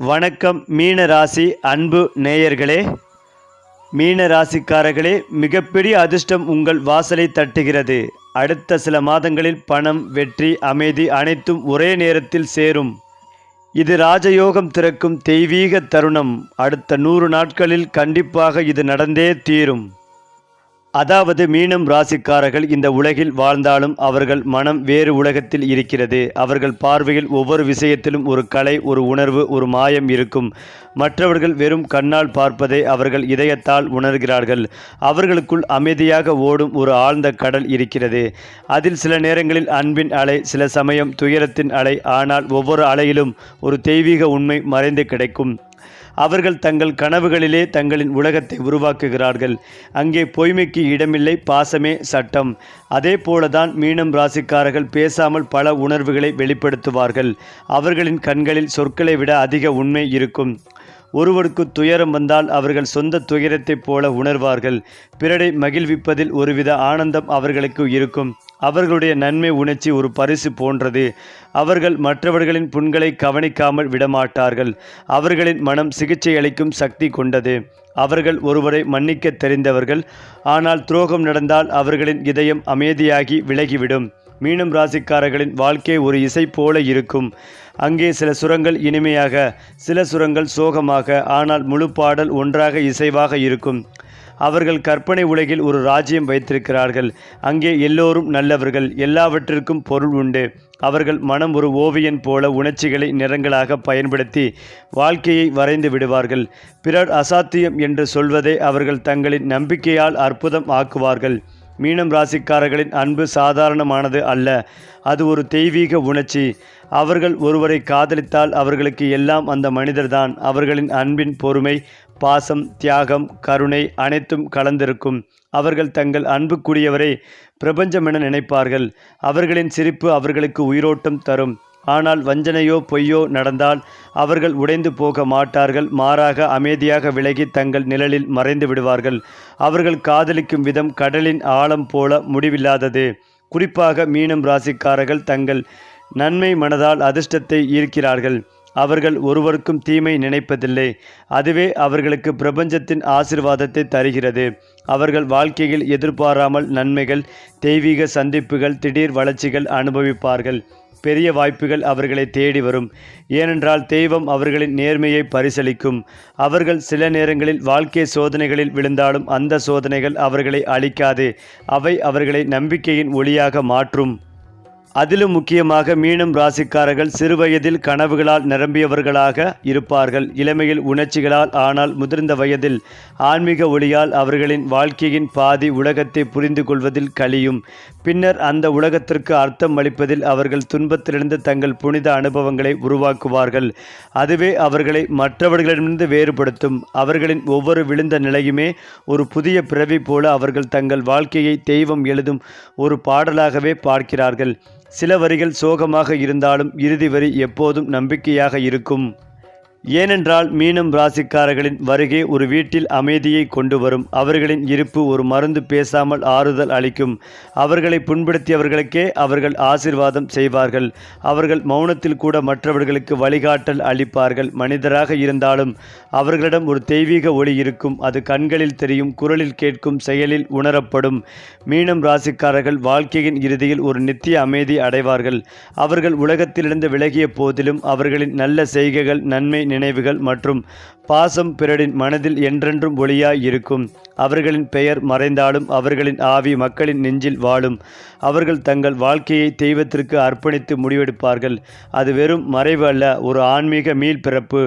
வணக்கம் மீன ராசி அன்பு நேயர்களே. மீன ராசிக்காரர்களே மிகப்பெரிய அதிர்ஷ்டம் உங்கள் வாசலை தட்டுகிறது. அடுத்த சில மாதங்களில் பணம் வெற்றி அமைதி அனைத்தும் ஒரே நேரத்தில் சேரும். இது ராஜயோகம் திறக்கும் தெய்வீக தருணம். அடுத்த நூறு நாட்களில் கண்டிப்பாக இது நடந்தே தீரும். அதாவது மீனம் ராசிக்காரர்கள் இந்த உலகில் வாழ்ந்தாலும் அவர்கள் மனம் வேறு உலகத்தில் இருக்கிறது. அவர்கள் பார்வையில் ஒவ்வொரு விஷயத்திலும் ஒரு கலை ஒரு உணர்வு ஒரு மாயம் இருக்கும். மற்றவர்கள் வெறும் கண்ணால் பார்ப்பதை அவர்கள் இதயத்தால் உணர்கிறார்கள். அவர்களுக்குள் அமைதியாக ஓடும் ஒரு ஆழ்ந்த கடல் இருக்கிறது. அதில் சில நேரங்களில் அன்பின் அலை சில சமயம் துயரத்தின் அலை ஆனால் ஒவ்வொரு அலையிலும் ஒரு தெய்வீக உண்மை மறைந்து கிடைக்கும். அவர்கள் தங்கள் கனவுகளிலே தங்களின் உலகத்தை உருவாக்குகிறார்கள். அங்கே பொய்மைக்கு இடமில்லை பாசமே சட்டம். அதே போலதான் மீனம் ராசிக்காரர்கள் பேசாமல் பல உணர்வுகளை வெளிப்படுத்துவார்கள். அவர்களின் கண்களில் சொற்களை விட அதிக உண்மை இருக்கும். ஒருவருக்கு துயரம் வந்தால் அவர்கள் சொந்த துயரத்தைப் போல உணர்வார்கள். பிறரை மகிழ்விப்பதில் ஒருவித ஆனந்தம் அவர்களுக்கு இருக்கும். அவர்களுடைய நன்மை உணர்ச்சி ஒரு பரிசு போன்றது. அவர்கள் மற்றவர்களின் புண்களை கவனிக்காமல் விடமாட்டார்கள். அவர்களின் மனம் சிகிச்சை அளிக்கும் சக்தி கொண்டது. அவர்கள் ஒருவரை மன்னிக்க தெரிந்தவர்கள். ஆனால் துரோகம் நடந்தால் அவர்களின் இதயம் அமைதியாகி விலகிவிடும். மீனம் ராசிக்காரர்களின் வாழ்க்கை ஒரு இசை போல இருக்கும். அங்கே சில சுரங்கள் இனிமையாக சில சுரங்கள் சோகமாக ஆனால் முழு பாடல் ஒன்றாக இசைவாக இருக்கும். அவர்கள் கற்பனை உலகில் ஒரு ராஜ்யம் வைத்திருக்கிறார்கள். அங்கே எல்லோரும் நல்லவர்கள் எல்லாவற்றிற்கும் பொருள் உண்டு. அவர்கள் மனம் ஒரு ஓவியன் போல உணர்ச்சிகளை நிறங்களாக பயன்படுத்தி வாழ்க்கையை வரைந்து விடுவார்கள். பிறர் அசாத்தியம் என்று சொல்வதை அவர்கள் தங்களின் நம்பிக்கையால் அற்புதம் ஆக்குவார்கள். மீனம் ராசிக்காரர்களின் அன்பு சாதாரணமானது அல்ல. அது ஒரு தெய்வீக உணர்ச்சி. அவர்கள் ஒருவரை காதலித்தால் அவர்களுக்கு எல்லாம் அந்த மனிதர்தான். அவர்களின் அன்பின் பொறுமை பாசம் தியாகம் கருணை அனைத்தும் கலந்திருக்கும். அவர்கள் தங்கள் அன்புக்குரியவரை பிரபஞ்சமென நினைப்பார்கள். அவர்களின் சிரிப்பு அவர்களுக்கு உயிரோட்டம் தரும். ஆனால் வஞ்சனையோ பொய்யோ நடந்தால் அவர்கள் உடைந்து போக மாட்டார்கள் மாறாக அமைதியாக விலகி தங்கள் நிழலில் மறைந்து விடுவார்கள். அவர்கள் காதலிக்கும் விதம் கடலின் ஆழம் போல முடிவில்லாதது. குறிப்பாக மீனம் ராசிக்காரர்கள் தங்கள் நன்மை மனதால் அதிர்ஷ்டத்தை ஈர்க்கிறார்கள். அவர்கள் ஒருவருக்கும் தீமை நினைப்பதில்லை. அதுவே அவர்களுக்கு பிரபஞ்சத்தின் ஆசிர்வாதத்தை தருகிறது. அவர்கள் வாழ்க்கையில் எதிர்பாராமல் நன்மைகள் தெய்வீக சந்திப்புகள் திடீர் வளர்ச்சிகள் அனுபவிப்பார்கள். பெரிய வாய்ப்புகள் அவர்களை தேடி வரும். ஏனென்றால் தெய்வம் அவர்களின் நேர்மையை பரிசளிக்கும். அவர்கள் சில நேரங்களில் வாழ்க்கை சோதனைகளில் விழுந்தாலும் அந்த சோதனைகள் அவர்களை அழிக்காது. அவை அவர்களை நம்பிக்கையின் ஒளியாக மாற்றும். அதிலும் முக்கியமாக மீனம் ராசிக்காரர்கள் சிறுவயதில் கனவுகளால் நிரம்பியவர்களாக இருப்பார்கள். இளமையில் உணர்ச்சிகளால் ஆனால் முதிர்ந்த வயதில் ஆன்மீக ஒளியால் அவர்களின் வாழ்க்கையின் பாதி உலகத்தை புரிந்து கொள்வதில் கழியும். பின்னர் அந்த உலகத்திற்கு அர்த்தம் அளிப்பதில் அவர்கள் துன்பத்திலிருந்து தங்கள் புனித அனுபவங்களை உருவாக்குவார்கள். அதுவே அவர்களை மற்றவர்களிடமிருந்து வேறுபடுத்தும். அவர்களின் ஒவ்வொரு விழுந்த நிலையுமே ஒரு புதிய பிறவி போல அவர்கள் தங்கள் வாழ்க்கையை தெய்வம் எழுதும் ஒரு பாடலாகவே பார்க்கிறார்கள். சில வரிகள் சோகமாக இருந்தாலும் இறுதி வரி எப்போதும் நம்பிக்கையாக இருக்கும். ஏனென்றால் மீனம் ராசிக்காரர்களின் வருகை ஒரு வீட்டில் அமைதியை கொண்டு வரும் அவர்களின் இருப்பு ஒரு மருந்து பேசாமல் ஆறுதல் அளிக்கும். அவர்களை புண்படுத்தியவர்களுக்கே அவர்கள் ஆசிர்வாதம் செய்வார்கள். அவர்கள் மௌனத்தில் கூட மற்றவர்களுக்கு வழிகாட்டல் அளிப்பார்கள். மனிதராக இருந்தாலும் அவர்களிடம் ஒரு தெய்வீக ஒளி இருக்கும். அது கண்களில் தெரியும் குரலில் கேட்கும் செயலில் உணரப்படும். மீனம் ராசிக்காரர்கள் வாழ்க்கையின் இறுதியில் ஒரு நித்திய அமைதி அடைவார்கள். அவர்கள் உலகத்திலிருந்து விலகிய போதிலும் அவர்களின் நல்ல செய்கைகள் நன்மை நினைவுகள் மற்றும் பாசம் பிறரின் மனதில் என்றென்றும் ஒளியாய் இருக்கும். அவர்களின் பெயர் மறைந்தாலும் அவர்களின் ஆவி மக்களின் நெஞ்சில் வாழும். அவர்கள் தங்கள் வாழ்க்கையை தெய்வத்திற்கு அர்ப்பணித்து முடிவெடுப்பார்கள். அது வெறும் மறைவு அல்ல ஒரு ஆன்மீக மீள்பிறப்பு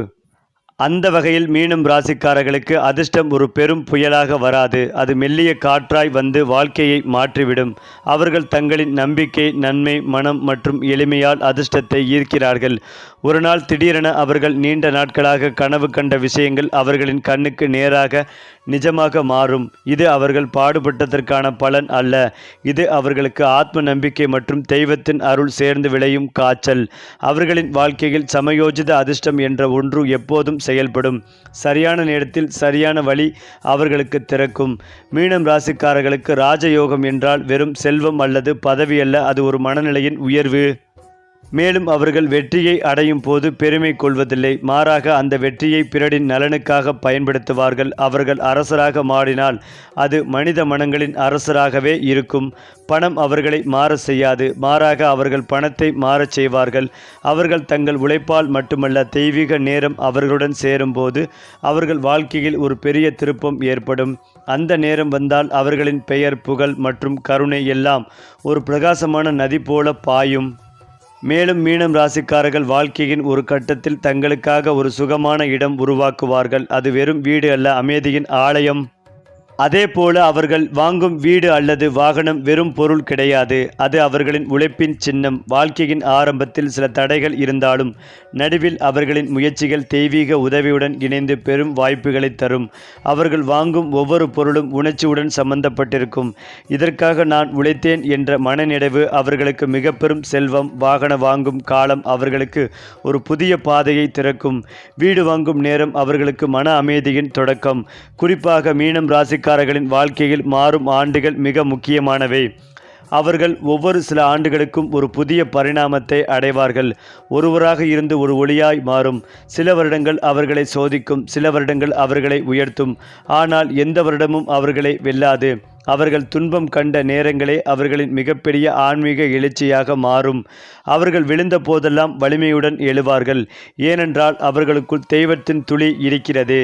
அந்த வகையில் மீனம் ராசிக்காரர்களுக்கு அதிர்ஷ்டம் ஒரு பெரும் புயலாக வராது. அது மெல்லிய காற்றாய் வந்து வாழ்க்கையை மாற்றிவிடும். அவர்கள் தங்களின் நம்பிக்கை நன்மை மனம் மற்றும் எளிமையால் அதிர்ஷ்டத்தை ஈர்க்கிறார்கள். ஒரு நாள் திடீரென அவர்கள் நீண்ட நாட்களாக கனவு கண்ட விஷயங்கள் அவர்களின் கண்ணுக்கு நேராக நிஜமாக மாறும். இது அவர்கள் பாடுபட்டதற்கான பலன் அல்ல. இது அவர்களுக்கு ஆத்ம நம்பிக்கை மற்றும் தெய்வத்தின் அருள் சேர்ந்து விளையும் காய்ச்சல். அவர்களின் வாழ்க்கையில் சமயோஜித அதிர்ஷ்டம் என்ற ஒன்று எப்போதும் செயல்படும். சரியான நேரத்தில் சரியான வழி அவர்களுக்கு திறக்கும். மீனம் ராசிக்காரர்களுக்கு ராஜயோகம் என்றால் வெறும் செல்வம் அல்லது பதவி அல்ல. அது ஒரு மனநிலையின் உயர்வு. மேலும் அவர்கள் வெற்றியை அடையும் போது பெருமை கொள்வதில்லை. மாறாக அந்த வெற்றியை பிறரின் நலனுக்காக பயன்படுத்துவார்கள். அவர்கள் அரசராக மாறினால் அது மனித மனங்களின் அரசராகவே இருக்கும். பணம் அவர்களை மாற செய்யாது. மாறாக அவர்கள் பணத்தை மாறச் செய்வார்கள். அவர்கள் தங்கள் உழைப்பால் மட்டுமல்ல தெய்வீக நேரம் அவர்களுடன் சேரும்போது அவர்கள் வாழ்க்கையில் ஒரு பெரிய திருப்பம் ஏற்படும். அந்த நேரம் வந்தால் அவர்களின் பெயர் புகழ் மற்றும் கருணை எல்லாம் ஒரு பிரகாசமான நதி போல பாயும். மேலும் மீனம் ராசிக்காரர்கள் வாழ்க்கையின் ஒரு கட்டத்தில் தங்களுக்காக ஒரு சுகமான இடம் உருவாக்குவார்கள். அது வெறும் வீடு அல்ல அமைதியின் ஆலயம். அதே போல அவர்கள் வாங்கும் வீடு அல்லது வாகனம் வெறும் பொருள் கிடையாது. அது அவர்களின் உழைப்பின் சின்னம். வாழ்க்கையின் ஆரம்பத்தில் சில தடைகள் இருந்தாலும் நடுவில் அவர்களின் முயற்சிகள் தெய்வீக உதவியுடன் இணைந்து பெரும் வாய்ப்புகளை தரும். அவர்கள் வாங்கும் ஒவ்வொரு பொருளும் உணர்ச்சியுடன் சம்பந்தப்பட்டிருக்கும். இதற்காக நான் உழைத்தேன் என்ற மனநிறைவு அவர்களுக்கு மிக பெரும் செல்வம். வாகன வாங்கும் காலம் அவர்களுக்கு ஒரு புதிய பாதையை திறக்கும். வீடு வாங்கும் நேரம் அவர்களுக்கு மன அமைதியின் தொடக்கம். குறிப்பாக மீனம் ராசிக்காரர்களின் வாழ்க்கையில் மாறும் ஆண்டுகள் மிக முக்கியமானவை. அவர்கள் ஒவ்வொரு சில ஆண்டுகளுக்கும் ஒரு புதிய பரிணாமத்தை அடைவார்கள். ஒருவராக இருந்து ஒரு ஒளியாய் மாறும். சில வருடங்கள் அவர்களை சோதிக்கும் சில வருடங்கள் அவர்களை உயர்த்தும். ஆனால் எந்த வருடமும் அவர்களை வெல்லாது. அவர்கள் துன்பம் கண்ட நேரங்களே அவர்களின் மிகப்பெரிய ஆன்மீக எழுச்சியாக மாறும். அவர்கள் விழுந்த போதெல்லாம் வலிமையுடன் எழுவார்கள். ஏனென்றால் அவர்களுக்குள் தெய்வத்தின் துளி இருக்கிறது.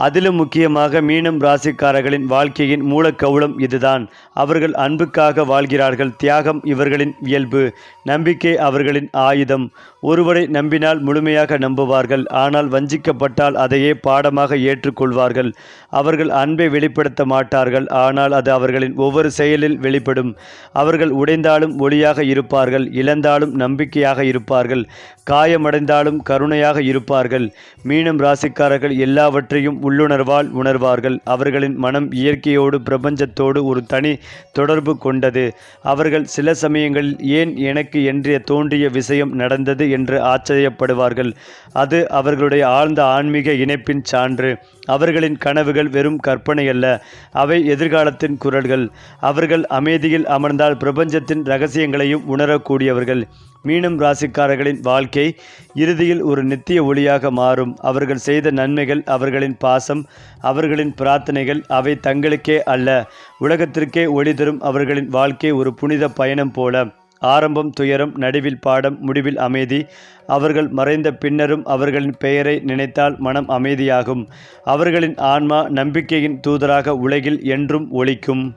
அதிலும் முக்கியமாக மீனம் ராசிக்காரர்களின் வாழ்க்கையின் மூலக்கவுளம் இதுதான். அவர்கள் அன்புக்காக வாழ்கிறார்கள். தியாகம் இவர்களின் இயல்பு. நம்பிக்கை அவர்களின் ஆயுதம். ஒருவரை நம்பினால் முழுமையாக நம்புவார்கள் ஆனால் வஞ்சிக்கப்பட்டால் அதையே பாடமாக ஏற்றுக்கொள்வார்கள். அவர்கள் அன்பை வெளிப்படுத்த மாட்டார்கள் ஆனால் அது அவர்களின் ஒவ்வொரு செயலில் வெளிப்படும். அவர்கள் உடைந்தாலும் ஒளியாக இருப்பார்கள் இழந்தாலும் நம்பிக்கையாக இருப்பார்கள் காயமடைந்தாலும் கருணையாக இருப்பார்கள். மீனம் ராசிக்காரர்கள் எல்லாவற்றையும் உள்ளுணர்வால் உணர்வார்கள். அவர்களின் மனம் இயற்கையோடு பிரபஞ்சத்தோடு ஒரு தனி தொடர்பு கொண்டது. அவர்கள் சில சமயங்களில் ஏன் எனக்கு என்றே தோன்றிய விஷயம் நடந்தது என்று ஆச்சரியப்படுவார்கள். அது அவர்களுடைய ஆழ்ந்த ஆன்மீக இணைப்பின் சான்று. அவர்களின் கனவுகள் வெறும் கற்பனை அல்ல அவை எதிர்காலத்தின் குரல்கள். அவர்கள் அமைதியில் அமர்ந்தால் பிரபஞ்சத்தின் ரகசியங்களையும் உணரக்கூடியவர்கள். மீனம் ராசிக்காரர்களின் வாழ்க்கை இறுதியில் ஒரு நித்திய ஒளியாக மாறும். அவர்கள் செய்த நன்மைகள் அவர்களின் பாசம் அவர்களின் பிரார்த்தனைகள் அவை தங்களுக்கே அல்ல. உலகத்திற்கே ஒளி தரும் அவர்களின் வாழ்க்கை ஒரு புனித பயணம் போல. ஆரம்பம் துயரம் நடுவில் பாடம் முடிவில் அமைதி. அவர்கள் மறைந்த பின்னரும் அவர்களின் பெயரை நினைத்தால் மனம் அமைதியாகும். அவர்களின் ஆன்மா நம்பிக்கையின் தூதராக உலகில் என்றும் ஒலிக்கும்.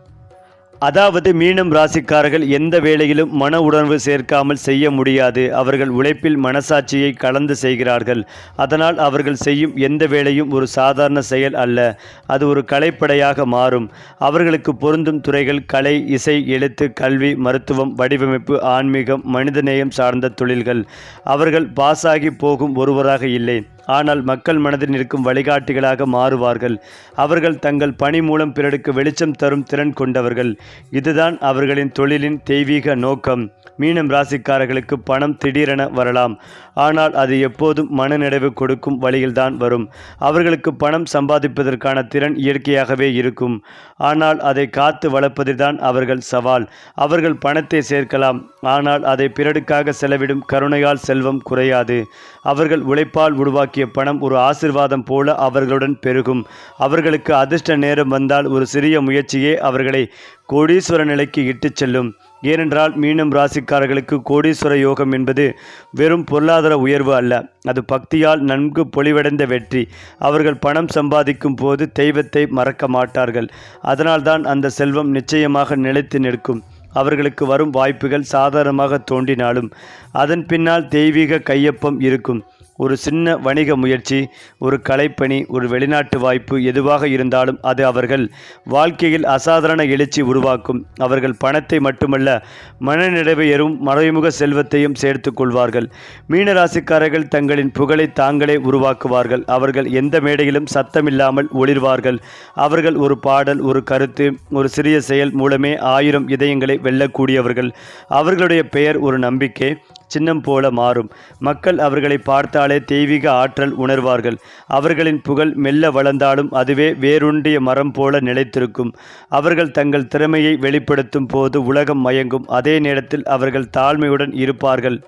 அதாவது மீனம் ராசிக்காரர்கள் எந்த வேளையிலும் மன உணர்வு சேர்க்காமல் செய்ய முடியாது. அவர்கள் உழைப்பில் மனசாட்சியை கலந்து செய்கிறார்கள். அதனால் அவர்கள் செய்யும் எந்த வேலையும் ஒரு சாதாரண செயல் அல்ல. அது ஒரு கலைப்படையாக மாறும். அவர்களுக்கு பொருந்தும் துறைகள் கலை இசை எழுத்து கல்வி மருத்துவம் வடிவமைப்பு ஆன்மீகம் மனிதநேயம் சார்ந்த தொழில்கள். அவர்கள் பாஸாகி போகும் ஒருவராக இல்லை. ஆனால் மக்கள் மனதில் நிற்கும் வழிகாட்டிகளாக மாறுவார்கள். அவர்கள் தங்கள் பணி மூலம் பிறருக்கு வெளிச்சம் தரும் திறன் கொண்டவர்கள். இதுதான் அவர்களின் தொழிலின் தெய்வீக நோக்கம். மீனம் ராசிக்காரர்களுக்கு பணம் திடீரென வரலாம். ஆனால் அது எப்போதும் மனநிறைவு கொடுக்கும் வழியில்தான் வரும். அவர்களுக்கு பணம் சம்பாதிப்பதற்கான திறன் இயற்கையாகவே இருக்கும். ஆனால் அதை காத்து வளர்ப்பதுதான் அவர்கள் சவால். அவர்கள் பணத்தை சேர்க்கலாம். ஆனால் அதை பிறருக்காக செலவிடும் கருணையால் செல்வம் குறையாது. அவர்கள் உழைப்பால் உருவாக்கிய பணம் ஒரு ஆசிர்வாதம் போல அவர்களுடன் பெருகும். அவர்களுக்கு அதிர்ஷ்ட நேரம் வந்தால் ஒரு சிறிய முயற்சியே அவர்களை கோடீஸ்வர நிலைக்கு இட்டுச் செல்லும். ஏனென்றால் மீனம் ராசிக்காரர்களுக்கு கோடீஸ்வர யோகம் என்பது வெறும் பொருளாதார உயர்வு அல்ல. அது பக்தியால் நன்கு பொலிவடைந்த வெற்றி. அவர்கள் பணம் சம்பாதிக்கும் போது தெய்வத்தை மறக்க மாட்டார்கள். அதனால்தான் அந்த செல்வம் நிச்சயமாக நிலைத்து நிற்கும். அவர்களுக்கு வரும் வாய்ப்புகள் சாதாரணமாக தோன்றினாலும் அதன் பின்னால் தெய்வீக கையொப்பம் இருக்கும். ஒரு சின்ன வணிக முயற்சி ஒரு கலைப்பணி ஒரு வெளிநாட்டு வாய்ப்பு எதுவாக இருந்தாலும் அது அவர்கள் வாழ்க்கையில் அசாதாரண எழுச்சி உருவாக்கும். அவர்கள் பணத்தை மட்டுமல்ல மனநிறைவையரும் மறைமுக செல்வத்தையும் சேர்த்து கொள்வார்கள். மீனராசிக்காரர்கள் தங்களின் புகழை தாங்களே உருவாக்குவார்கள். அவர்கள் எந்த மேடையிலும் சத்தமில்லாமல் ஒளிர்வார்கள். அவர்கள் ஒரு பாடல் ஒரு கருத்து ஒரு சிறிய செயல் மூலமே ஆயிரம் இதயங்களை வெல்லக்கூடியவர்கள். அவர்களுடைய பெயர் ஒரு நம்பிக்கை. சின்னம் போல மாறும். மக்கள் அவர்களை பார்த்தாலே தெய்வீக ஆற்றல் உணர்வார்கள். அவர்களின் புகழ் மெல்ல வளர்ந்தாலும் அதுவே வேரூன்றிய மரம் போல நிலைத்திருக்கும். அவர்கள் தங்கள் திறமையை வெளிப்படுத்தும் போது உலகம் மயங்கும். அதே நேரத்தில் அவர்கள் தாழ்மையுடன் இருப்பார்கள்.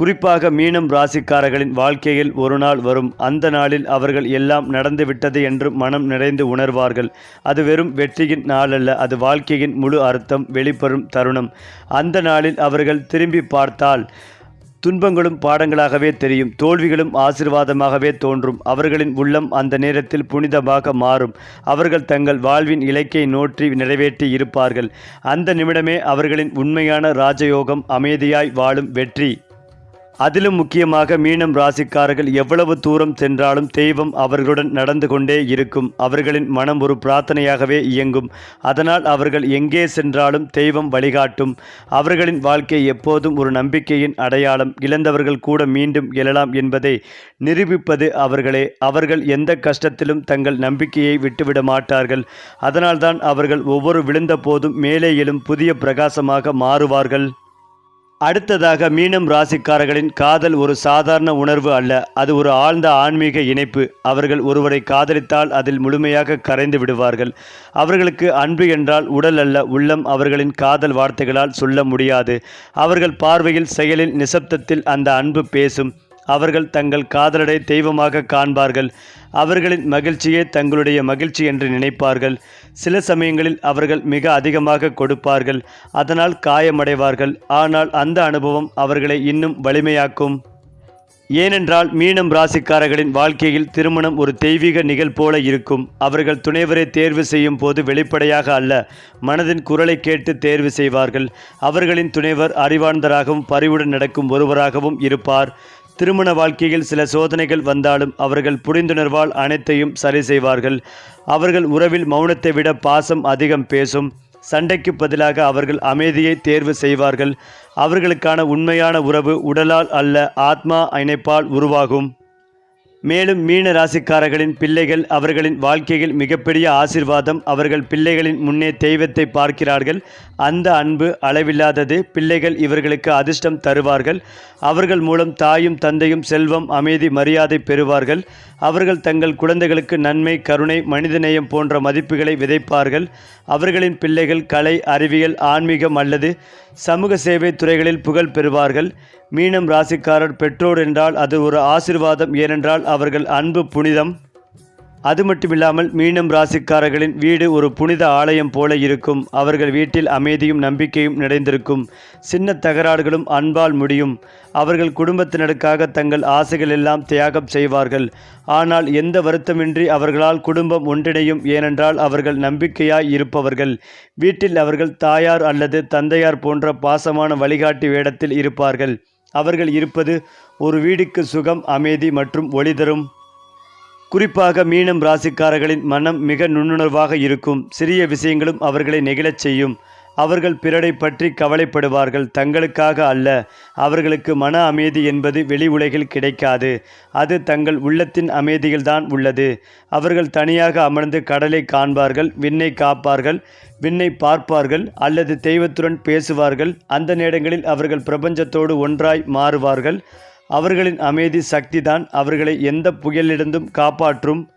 குறிப்பாக மீனம் ராசிக்காரர்களின் வாழ்க்கையில் ஒரு நாள் வரும். அந்த நாளில் அவர்கள் எல்லாம் நடந்துவிட்டது என்று மனம் நிறைந்து உணர்வார்கள். அது வெறும் வெற்றியின் நாளல்ல அது வாழ்க்கையின் முழு அர்த்தம் வெளிப்பெறும் தருணம். அந்த நாளில் அவர்கள் திரும்பி பார்த்தால் துன்பங்களும் பாடங்களாகவே தெரியும். தோல்விகளும் ஆசிர்வாதமாகவே தோன்றும். அவர்களின் உள்ளம் அந்த நேரத்தில் புனிதமாக மாறும். அவர்கள் தங்கள் வாழ்வின் இலக்கை நோற்றி நிறைவேற்றி இருப்பார்கள். அந்த நிமிடமே அவர்களின் உண்மையான ராஜயோகம் அமைதியாய் வாழும் வெற்றி. அதிலும் முக்கியமாக மீனம் ராசிக்காரர்கள் எவ்வளவு தூரம் சென்றாலும் தெய்வம் அவர்களுடன் நடந்து கொண்டே இருக்கும். அவர்களின் மனம் ஒரு பிரார்த்தனையாகவே இயங்கும். அதனால் அவர்கள் எங்கே சென்றாலும் தெய்வம் வழிகாட்டும். அவர்களின் வாழ்க்கை எப்போதும் ஒரு நம்பிக்கையின் அடையாளம். இழந்தவர்கள் கூட மீண்டும் எழலாம் என்பதை நிரூபிப்பது அவர்களே. அவர்கள் எந்த கஷ்டத்திலும் தங்கள் நம்பிக்கையை விட்டுவிட மாட்டார்கள். அதனால்தான் அவர்கள் ஒவ்வொரு விழுந்த போதும் மேலே எழும் புதிய பிரகாசமாக மாறுவார்கள். அடுத்ததாக மீனம் ராசிக்காரர்களின் காதல் ஒரு சாதாரண உணர்வு அல்ல. அது ஒரு ஆழ்ந்த ஆன்மீக இணைப்பு. அவர்கள் ஒருவரை காதலித்தால் அதில் முழுமையாக கரைந்து விடுவார்கள். அவர்களுக்கு அன்பு என்றால் உடல் அல்ல உள்ளம் அவர்களின் காதல் வார்த்தைகளால் சொல்ல முடியாது. அவர்கள் பார்வையில் செயலில் நிசப்தத்தில் அந்த அன்பு பேசும். அவர்கள் தங்கள் காதலரை தெய்வமாக காண்பார்கள். அவர்களின் மகிழ்ச்சியே தங்களுடைய மகிழ்ச்சி என்று நினைப்பார்கள். சில சமயங்களில் அவர்கள் மிக அதிகமாக கொடுப்பார்கள். அதனால் காயமடைவார்கள். ஆனால் அந்த அனுபவம் அவர்களை இன்னும் வலிமையாக்கும். ஏனென்றால் மீனம் ராசிக்காரர்களின் வாழ்க்கையில் திருமணம் ஒரு தெய்வீக நிகழ் போல இருக்கும். அவர்கள் துணைவரை தேர்வு செய்யும் போது வெளிப்படையாக அல்ல. மனதின் குரலை கேட்டு தேர்வு செய்வார்கள். அவர்களின் துணைவர் அறிவார்ந்தராகவும் பரிவுடன் நடக்கும் ஒருவராகவும் இருப்பார். திருமண வாழ்க்கையில் சில சோதனைகள் வந்தாலும் அவர்கள் புரிந்துணர்வால் அனைத்தையும் சரி செய்வார்கள். அவர்கள் உறவில் மௌனத்தை விட பாசம் அதிகம் பேசும். சண்டைக்கு பதிலாக அவர்கள் அமைதியை தேர்வு செய்வார்கள். அவர்களுக்கான உண்மையான உறவு உடலால் அல்ல ஆத்மா இணைப்பால் உருவாகும். மேலும் மீன ராசிக்காரர்களின் பிள்ளைகள் அவர்களின் வாழ்க்கையில் மிகப்பெரிய ஆசிர்வாதம் அவர்கள் பிள்ளைகளின் முன்னே தெய்வத்தை பார்க்கிறார்கள். அந்த அன்பு அளவில்லாதது பிள்ளைகள் இவர்களுக்கு அதிர்ஷ்டம் தருவார்கள். அவர்கள் மூலம் தாயும் தந்தையும் செல்வம் அமைதி மரியாதை பெறுவார்கள். அவர்கள் தங்கள் குழந்தைகளுக்கு நன்மை கருணை மனிதநேயம் போன்ற மதிப்புகளை விதைப்பார்கள். அவர்களின் பிள்ளைகள் கலை அறிவியல் ஆன்மீகம் அல்லது சமூக சேவை துறைகளில் புகழ் பெறுவார்கள். மீனம் ராசிக்காரர் பெற்றோர் என்றால் அது ஒரு ஆசிர்வாதம். ஏனென்றால் அவர்கள் அன்பு புனிதம். அது மட்டுமில்லாமல் மீனம் ராசிக்காரர்களின் வீடு ஒரு புனித ஆலயம் போல இருக்கும். அவர்கள் வீட்டில் அமைதியும் நம்பிக்கையும் நிறைந்திருக்கும். சின்ன தகராறுகளும் அன்பால் முடியும். அவர்கள் குடும்பத்தினருக்காக தங்கள் ஆசைகள் எல்லாம் தியாகம் செய்வார்கள். ஆனால் எந்த வருத்தமின்றி அவர்களால் குடும்பம் ஒன்றிணையும். ஏனென்றால் அவர்கள் நம்பிக்கையாய் இருப்பவர்கள். வீட்டில் அவர்கள் தாயார் அல்லது தந்தையார் போன்ற பாசமான வழிகாட்டி வேடத்தில் இருப்பார்கள். அவர்கள் இருப்பது ஒரு வீடுக்கு சுகம் அமைதி மற்றும் ஒளி தரும். குறிப்பாக மீனம் ராசிக்காரர்களின் மனம் மிக நுண்ணுணர்வாக இருக்கும். சிறிய விஷயங்களும் அவர்களை நெகிழச் செய்யும். அவர்கள் பிறரை பற்றி கவலைப்படுவார்கள். தங்களுக்காக அல்ல அவர்களுக்கு மன அமைதி என்பது வெளி உலகில் கிடைக்காது. அது தங்கள் உள்ளத்தின் அமைதியில்தான் உள்ளது. அவர்கள் தனியாக அமர்ந்து கடலை காண்பார்கள் விண்ணை காப்பார்கள் விண்ணை பார்ப்பார்கள் அல்லது தெய்வத்துடன் பேசுவார்கள். அந்த நேரங்களில் அவர்கள் பிரபஞ்சத்தோடு ஒன்றாய் மாறுவார்கள். அவர்களின் அமைதி சக்திதான் அவர்களை எந்த புயலிலிருந்தும் காப்பாற்றும்.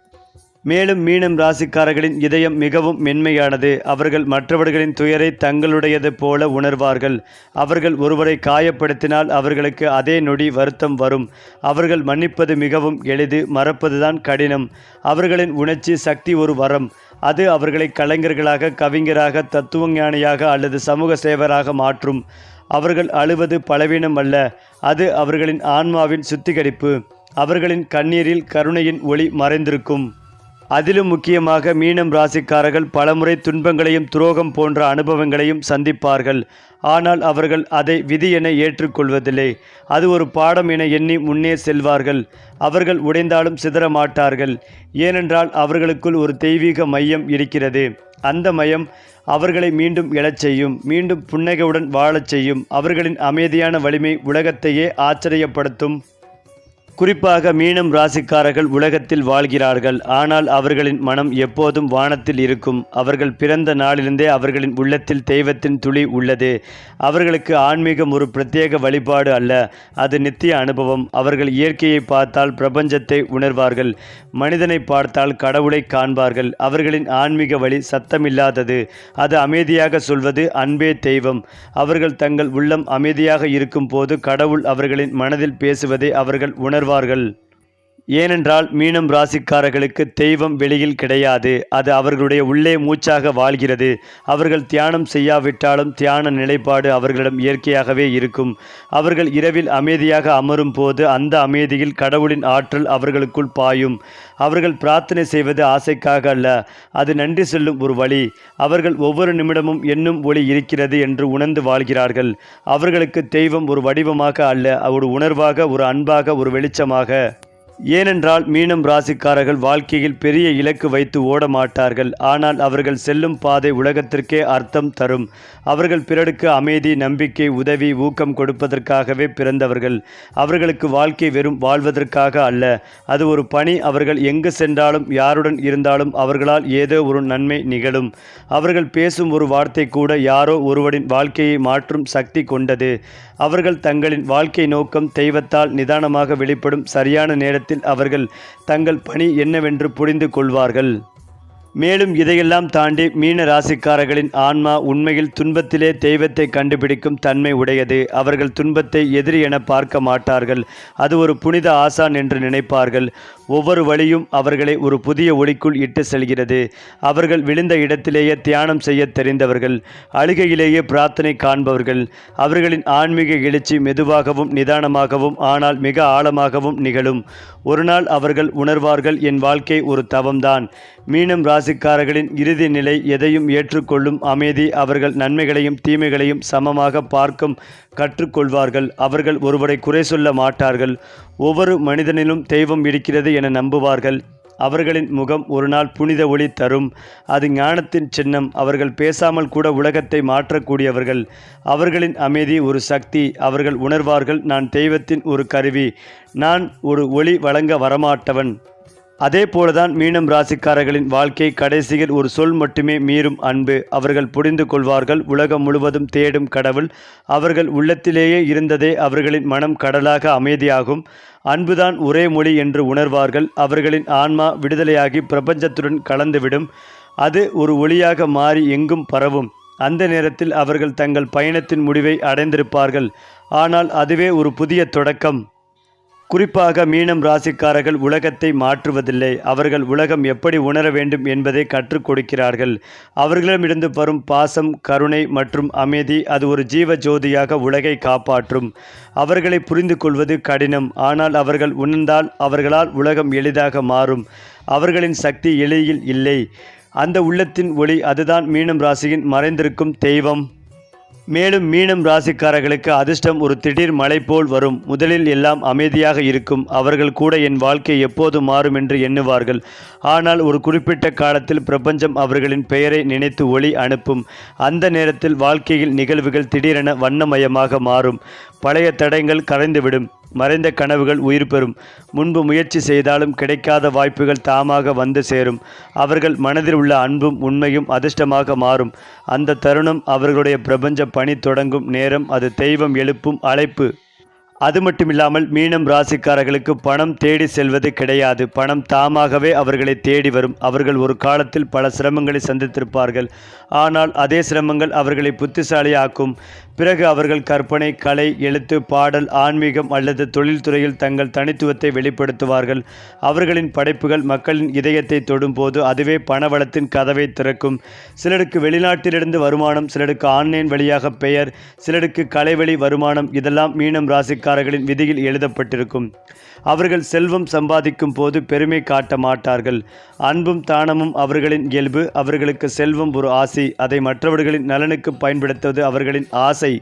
மேலும் மீனம் ராசிக்காரர்களின் இதயம் மிகவும் மென்மையானது. அவர்கள் மற்றவர்களின் துயரை தங்களுடையது போல உணர்வார்கள். அவர்கள் ஒருவரை காயப்படுத்தினால் அவர்களுக்கு அதே நொடி வருத்தம் வரும். அவர்கள் மன்னிப்பது மிகவும் எளிது மறப்பதுதான் கடினம். அவர்களின் உணர்ச்சி சக்தி ஒரு வரம். அது அவர்களை கலைஞர்களாக கவிஞராக தத்துவஞானியாக அல்லது சமூக சேவராக மாற்றும். அவர்கள் அழுவது பலவீனம் அல்ல. அது அவர்களின் ஆன்மாவின் சுத்திகரிப்பு. அவர்களின் கண்ணீரில் கருணையின் ஒளி மறைந்திருக்கும். அதிலும் முக்கியமாக மீனம் ராசிக்காரர்கள் பலமுறை துன்பங்களையும் துரோகம் போன்ற அனுபவங்களையும் சந்திப்பார்கள். ஆனால் அவர்கள் அதை விதி என ஏற்றுக்கொள்வதில்லை. அது ஒரு பாடம் என எண்ணி முன்னே செல்வார்கள். அவர்கள் உடைந்தாலும் சிதற மாட்டார்கள். ஏனென்றால் அவர்களுக்குள் ஒரு தெய்வீக மையம் இருக்கிறது. அந்த மையம் அவர்களை மீண்டும் எழச் செய்யும் மீண்டும் புன்னகையுடன் வாழச் செய்யும். அவர்களின் அமைதியான வலிமை உலகத்தையே ஆச்சரியப்படுத்தும். குறிப்பாக மீனம் ராசிக்காரர்கள் உலகத்தில் வாழ்கிறார்கள். ஆனால் அவர்களின் மனம் எப்போதும் வானத்தில் இருக்கும். அவர்கள் பிறந்த நாளிலிருந்தே அவர்களின் உள்ளத்தில் தெய்வத்தின் துளி உள்ளது. அவர்களுக்கு ஆன்மீகம் ஒரு பிரத்யேக வழிபாடு அல்ல. அது நித்திய அனுபவம். அவர்கள் இயற்கையை பார்த்தால் பிரபஞ்சத்தை உணர்வார்கள். மனிதனை பார்த்தால் கடவுளை காண்பார்கள். அவர்களின் ஆன்மீக வழி சத்தமில்லாதது. அது அமைதியாக சொல்வது அன்பே தெய்வம். அவர்கள் தங்கள் உள்ளம் அமைதியாக இருக்கும் போது கடவுள் அவர்களின் மனதில் பேசுவதை அவர்கள் உணர் உணர்வார்கள் ஏனென்றால் மீனம் ராசிக்காரர்களுக்கு தெய்வம் வெளியில் கிடையாது. அது அவர்களுடைய உள்ளே மூச்சாக வாழ்கிறது. அவர்கள் தியானம் செய்யாவிட்டாலும் தியான நிலைப்பாடு அவர்களிடம் இயற்கையாகவே இருக்கும். அவர்கள் இரவில் அமைதியாக அமரும் போது அந்த அமைதியில் கடவுளின் ஆற்றல் அவர்களுக்குள் பாயும். அவர்கள் பிரார்த்தனை செய்வது ஆசைக்காக அல்ல. அது நன்றி செல்லும் ஒரு வழி. அவர்கள் ஒவ்வொரு நிமிடமும் என்னும் ஒளி இருக்கிறது என்று உணர்ந்து வாழ்கிறார்கள். அவர்களுக்கு தெய்வம் ஒரு வடிவமாக அல்ல. ஒரு உணர்வாக ஒரு அன்பாக ஒரு வெளிச்சமாக. ஏனென்றால் மீனம் ராசிக்காரர்கள் வாழ்க்கையில் பெரிய இலக்கு வைத்து ஓட மாட்டார்கள் ஆனால் அவர்கள் செல்லும் பாதை உலகத்திற்கே அர்த்தம் தரும். அவர்கள் பிறருக்கு அமைதி நம்பிக்கை உதவி ஊக்கம் கொடுப்பதற்காகவே பிறந்தவர்கள். அவர்களுக்கு வாழ்க்கை வெறும் வாழ்வதற்காக அல்ல. அது ஒரு பணி. அவர்கள் எங்கு சென்றாலும் யாருடன் இருந்தாலும் அவர்களால் ஏதோ ஒரு நன்மை நிகழும். அவர்கள் பேசும் ஒரு வார்த்தை கூட யாரோ ஒருவரின் வாழ்க்கையை மாற்றும் சக்தி கொண்டது. அவர்கள் தங்களின் வாழ்க்கை நோக்கம் தெய்வத்தால் நிதானமாக வெளிப்படும் சரியான நேரத்தில் அவர்கள் தங்கள் பணி என்னவென்று புரிந்து கொள்வார்கள். மேலும் இதையெல்லாம் தாண்டி மீன ராசிக்காரர்களின் ஆன்மா உண்மையில் துன்பத்திலே தெய்வத்தை கண்டுபிடிக்கும் தன்மை உடையது. அவர்கள் துன்பத்தை எதிரி என பார்க்க மாட்டார்கள். அது ஒரு புனித ஆசான் என்று நினைப்பார்கள். ஒவ்வொரு வழியும் அவர்களை ஒரு புதிய ஒளிக்குள் இட்டு செல்கிறது. அவர்கள் விழுந்த இடத்திலேயே தியானம் செய்ய தெரிந்தவர்கள் அழுகையிலேயே பிரார்த்தனை காண்பவர்கள். அவர்களின் ஆன்மீக எழுச்சி மெதுவாகவும் நிதானமாகவும் ஆனால் மிக ஆழமாகவும் நிகழும். ஒரு நாள் அவர்கள் உணர்வார்கள் என் வாழ்க்கை ஒரு தவம்தான். மீனம் ராசிக்காரர்களின் இறுதி நிலை எதையும் ஏற்றுக்கொள்ளும் அமைதி அவர்கள் நன்மைகளையும் தீமைகளையும் சமமாக பார்க்கும் கற்றுக்கொள்வார்கள். அவர்கள் ஒருவரை குறை சொல்ல மாட்டார்கள். ஒவ்வொரு மனிதனிலும் தெய்வம் இருக்கிறது என நம்புவார்கள். அவர்களின் முகம் ஒரு நாள் புனித ஒளி தரும். அது ஞானத்தின் சின்னம். அவர்கள் பேசாமல் கூட உலகத்தை மாற்றக்கூடியவர்கள். அவர்களின் அமைதி ஒரு சக்தி. அவர்கள் உணர்வார்கள் நான் தெய்வத்தின் ஒரு கருவி. நான் ஒரு ஒளி வழங்க வரமாட்டவன். அதே போலதான் மீனம் ராசிக்காரர்களின் வாழ்க்கை கடைசியில் ஒரு சொல் மட்டுமே மீறும் அன்பு. அவர்கள் புரிந்து கொள்வார்கள். உலகம் முழுவதும் தேடும் கடவுள். அவர்கள் உள்ளத்திலேயே இருந்ததே அவர்களின் மனம் கடலாக அமைதியாகும். அன்புதான் ஒரே மொழி என்று உணர்வார்கள். அவர்களின் ஆன்மா விடுதலையாகி பிரபஞ்சத்துடன் கலந்துவிடும். அது ஒரு ஒளியாக மாறி எங்கும் பரவும். அந்த நேரத்தில் அவர்கள் தங்கள் பயணத்தின் முடிவை அடைந்திருப்பார்கள். ஆனால் அதுவே ஒரு புதிய தொடக்கம். குறிப்பாக மீனம் ராசிக்காரர்கள் உலகத்தை மாற்றுவதில்லை. அவர்கள் உலகம் எப்படி உணர வேண்டும் என்பதை கற்றுக் கொடுக்கிறார்கள். அவர்களிடமிருந்து வரும் பாசம் கருணை மற்றும் அமைதி அது ஒரு ஜீவ ஜோதியாக உலகை காப்பாற்றும். அவர்களை புரிந்து கொள்வது கடினம். ஆனால் அவர்கள் உணர்ந்தால் அவர்களால் உலகம் எளிதாக மாறும். அவர்களின் சக்தி எளியில் இல்லை. அந்த உள்ளத்தின் ஒளி அதுதான் மீனம் ராசியின் மறைந்திருக்கும் தெய்வம். மேலும் மீனம் ராசிக்காரர்களுக்கு அதிர்ஷ்டம் ஒரு திடீர் மழை போல் வரும். முதலில் எல்லாம் அமைதியாக இருக்கும். அவர்கள் கூட என் வாழ்க்கை எப்போது மாறும் என்று எண்ணுவார்கள். ஆனால் ஒரு குறிப்பிட்ட காலத்தில் பிரபஞ்சம் அவர்களின் பெயரை நினைத்து ஒளி அனுப்பும். அந்த நேரத்தில் வாழ்க்கையில் நிகழ்வுகள் திடீரென வண்ணமயமாக மாறும். பழைய தடங்கள் கரைந்துவிடும். மறைந்த கனவுகள் உயிர் பெறும். முன்பு முயற்சி செய்தாலும் கிடைக்காத வாய்ப்புகள் தாமாக வந்து சேரும். அவர்கள் மனதில் உள்ள அன்பும் உண்மையும் அதிர்ஷ்டமாக மாறும். அந்த தருணம் அவர்களுடைய பிரபஞ்ச பணி தொடங்கும் நேரம் அது தெய்வம் எழுப்பும் அழைப்பு. அது மட்டுமில்லாமல் மீனம் ராசிக்காரர்களுக்கு பணம் தேடி செல்வது கிடையாது. பணம் தாமாகவே அவர்களை தேடி வரும். அவர்கள் ஒரு காலத்தில் பல சிரமங்களை சந்தித்திருப்பார்கள். ஆனால் அதே சிரமங்கள் அவர்களை புத்திசாலியாக்கும். பிறகு அவர்கள் கற்பனை கலை எழுத்து பாடல் ஆன்மீகம் அல்லது தொழில்துறையில் தங்கள் தனித்துவத்தை வெளிப்படுத்துவார்கள். அவர்களின் படைப்புகள் மக்களின் இதயத்தை தொடும்போது அதுவே பணவளத்தின் கதவை திறக்கும். சிலருக்கு வெளிநாட்டிலிருந்து வருமானம் சிலருக்கு ஆன்லைன் வழியாக பெயர் சிலருக்கு கலைவழி வருமானம் இதெல்லாம் மீனம் ராசிக்காரர்களின் விதியில் எழுதப்பட்டிருக்கும். அவர்கள் செல்வம் சம்பாதிக்கும் போது பெருமை காட்ட மாட்டார்கள். அன்பும் தானமும் அவர்களின் இயல்பு. அவர்களுக்கு செல்வம் ஒரு ஆசை. அதை மற்றவர்களின் நலனுக்கு பயன்படுத்துவது அவர்களின் ஆசை.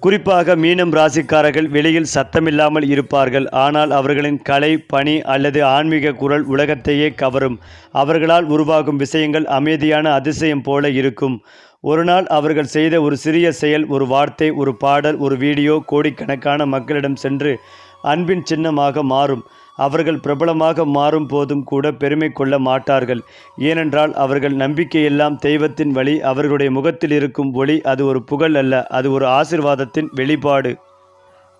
குறிப்பாக மீனம் ராசிக்காரர்கள் வெளியில் சத்தமில்லாமல் இருப்பார்கள். ஆனால் அவர்களின் கலை பணி அல்லது ஆன்மீக குரல் உலகத்தையே கவரும். அவர்களால் உருவாகும் விஷயங்கள் அமைதியான அதிசயம் போல இருக்கும். ஒரு நாள் அவர்கள் செய்த ஒரு சிறிய செயல் ஒரு வார்த்தை ஒரு பாடல் ஒரு வீடியோ கோடிக்கணக்கான மக்களிடம் சென்று அன்பின் சின்னமாக மாறும். அவர்கள் பிரபலமாக மாறும் போதும் கூட பெருமை கொள்ள மாட்டார்கள். ஏனென்றால் அவர்கள் நம்பிக்கையெல்லாம் தெய்வத்தின் வழி அவர்களுடைய முகத்தில் இருக்கும் ஒளி அது ஒரு புகழ் அல்ல அது ஒரு ஆசிர்வாதத்தின் வெளிப்பாடு.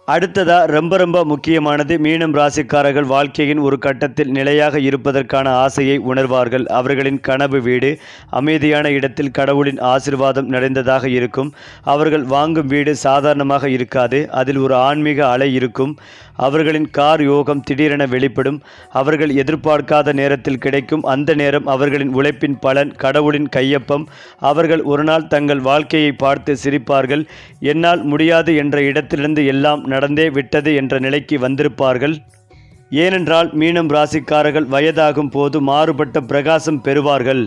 அடுத்ததா ரொம்ப ரொம்ப முக்கியமானது மீனம் ராசிக்காரர்கள் வாழ்க்கையின் ஒரு கட்டத்தில் நிலையாக இருப்பதற்கான ஆசையை உணர்வார்கள். அவர்களின் கனவு வீடு அமைதியான இடத்தில் கடவுளின் ஆசிர்வாதம் நிறைந்ததாக இருக்கும். அவர்கள் வாங்கும் வீடு சாதாரணமாக இருக்காது அதில் ஒரு ஆன்மீக அலை இருக்கும். அவர்களின் கார் யோகம் திடீரென வெளிப்படும். அவர்கள் எதிர்பார்க்காத நேரத்தில் கிடைக்கும். அந்த நேரம் அவர்களின் உழைப்பின் பலன் கடவுளின் கையொப்பம். அவர்கள் ஒரு நாள் தங்கள் வாழ்க்கையை பார்த்து சிரிப்பார்கள். என்னால் முடியாது என்ற இடத்திலிருந்து எல்லாம் நடந்தே விட்டது என்ற நிலைக்கு வந்திருப்பார்கள். ஏனென்றால் மீனம் ராசிக்காரர்கள் வயதாகும் போது மாறுபட்ட பிரகாசம் பெறுவார்கள்.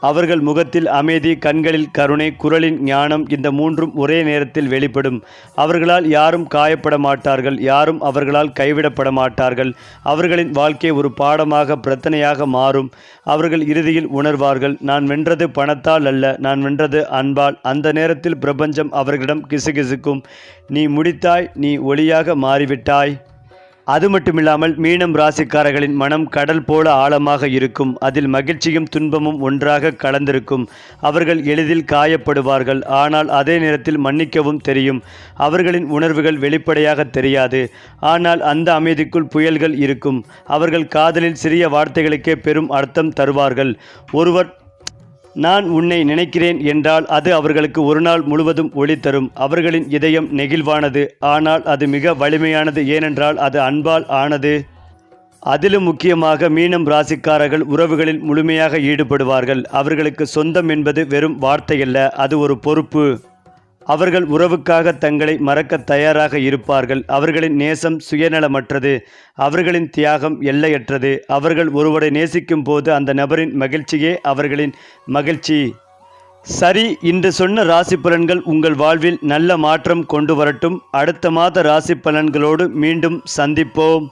அவர்கள் முகத்தில் அமைதி கண்களில் கருணை குரலின் ஞானம் இந்த மூன்றும் ஒரே நேரத்தில் வெளிப்படும். அவர்களால் யாரும் காயப்பட மாட்டார்கள் யாரும் அவர்களால் கைவிடப்பட மாட்டார்கள். அவர்களின் வாழ்க்கை ஒரு பாடமாக பிரச்சனையாக மாறும். அவர்கள் இறுதியில் உணர்வார்கள் நான் வென்றது பணத்தால் அல்ல நான் வென்றது அன்பால். அந்த நேரத்தில் பிரபஞ்சம் அவர்களிடம் கிசுகிசுக்கும். நீ முடித்தாய் நீ ஒளியாக மாறிவிட்டாய். அது மட்டுமில்லாமல் மீனம் ராசிக்காரர்களின் மனம் கடல் போல ஆழமாக இருக்கும். அதில் மகிழ்ச்சியும் துன்பமும் ஒன்றாக கலந்திருக்கும். அவர்கள் எளிதில் காயப்படுவார்கள். ஆனால் அதே நேரத்தில் மன்னிக்கவும் தெரியும். அவர்களின் உணர்வுகள் வெளிப்படையாக தெரியாது. ஆனால் அந்த அமைதிக்குள் புயல்கள் இருக்கும். அவர்கள் காதலில் சிறிய வார்த்தைகளுக்கே பெரும் அர்த்தம் தருவார்கள். ஒருவர் நான் உன்னை நினைக்கிறேன் என்றால் அது அவர்களுக்கு ஒரு நாள் முழுவதும் ஒளி தரும். அவர்களின் இதயம் நெகிழ்வானது. ஆனால் அது மிக வலிமையானது. ஏனென்றால் அது அன்பால் ஆனது. அதிலும் முக்கியமாக மீனம் ராசிக்காரர்கள் உறவுகளில் முழுமையாக ஈடுபடுவார்கள். அவர்களுக்கு சொந்தம் என்பது வெறும் வார்த்தையல்ல. அது ஒரு பொறுப்பு. அவர்கள் உறவுக்காக தங்களை மறக்க தயாராக இருப்பார்கள். அவர்களின் நேசம் சுயநலமற்றது. அவர்களின் தியாகம் எல்லையற்றது. அவர்கள் ஒருவரை நேசிக்கும் போது அந்த நபரின் மகிழ்ச்சியே அவர்களின் மகிழ்ச்சி. சரி இன்று சொன்ன ராசி பலன்கள் உங்கள் வாழ்வில் நல்ல மாற்றம் கொண்டு வரட்டும். அடுத்த மாத ராசி பலன்களோடு மீண்டும் சந்திப்போம்.